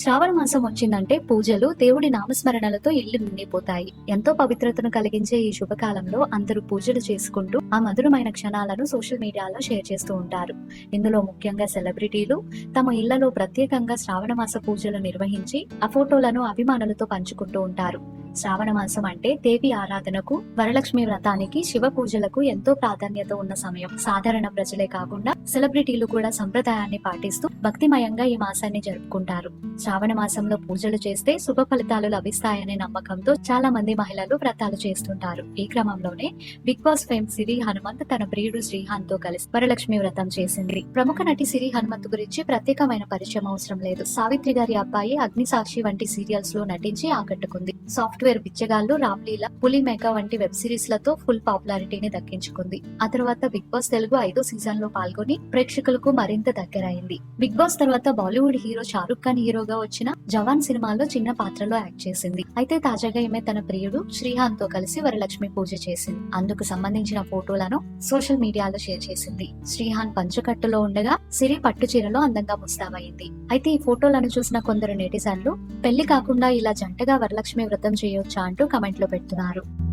శ్రావణ మాసం వచ్చిందంటే పూజలు దేవుడి నామస్మరణలతో ఇల్లు నిండిపోతాయి. ఎంతో పవిత్రతను కలిగించే ఈ శుభకాలంలో అందరూ పూజలు చేసుకుంటూ ఆ మధురమైన క్షణాలను సోషల్ మీడియాలో షేర్ చేస్తూ ఉంటారు. ఇందులో ముఖ్యంగా సెలబ్రిటీలు తమ ఇళ్ళలో ప్రత్యేకంగా శ్రావణ మాస పూజలు నిర్వహించి ఆ ఫోటోలను అభిమానులతో పంచుకుంటూ ఉంటారు. శ్రావణ మాసం అంటే దేవి ఆరాధనకు వరలక్ష్మి వ్రతానికి శివ పూజలకు ఎంతో ప్రాధాన్యత ఉన్న సమయం. సాధారణ ప్రజలే కాకుండా సెలబ్రిటీలు కూడా సంప్రదాయాన్ని పాటిస్తూ భక్తిమయంగా ఈ మాసాన్ని జరుపుకుంటారు. శ్రావణ మాసంలో పూజలు చేస్తే శుభ ఫలితాలు లభిస్తాయనే నమ్మకంతో చాలా మంది మహిళలు వ్రతాలు చేస్తుంటారు. ఈ క్రమంలోనే Bigg Boss fame Siri Hanumanth తన ప్రియుడు శ్రీహాన్తో కలిసి వరలక్ష్మి వ్రతం చేసింది. ప్రముఖ నటి సిరి హనుమంత్ గురించి ప్రత్యేకమైన పరిచయం అవసరం లేదు. సావిత్రి గారి అబ్బాయి అగ్ని సాక్షి వంటి సీరియల్స్లో నటించి ఆకట్టుకుంది. సాఫ్ట్వేర్ బిచ్చగాళ్ళు రామ్లీల పులి మేక వంటి వెబ్ సిరీస్లతో ఫుల్ పాపులారిటీని దక్కించుకుంది. ఆ తర్వాత బిగ్ బాస్ తెలుగు ఐదో సీజన్లో పాల్గొని ప్రేక్షకులకు మరింత దగ్గరైంది బిగ్ బాస్ తర్వాత బాలీవుడ్ హీరో షారుఖ్ ఖాన్ హీరోగా వచ్చిన జవాన్ సినిమాలో చిన్న పాత్రలో యాక్ట్ చేసింది. అయితే తాజాగా ఈమె తన ప్రియుడు శ్రీహాన్తో కలిసి వరలక్ష్మి పూజ చేసింది. అందుకు సంబంధించిన ఫోటోలను సోషల్ మీడియాలో షేర్ చేసింది. శ్రీహాన్ పంచకట్టులో ఉండగా సిరి పట్టు చీరలో అందంగా ముస్తాబయింది. అయితే ఈ ఫోటోలను చూసిన కొందరు నెటిజన్లు పెళ్ళి కాకుండా ఇలా జంటగా వరలక్ష్మి వ్రతం చేయొచ్చా అంటూ కమెంట్లు పెడుతున్నారు.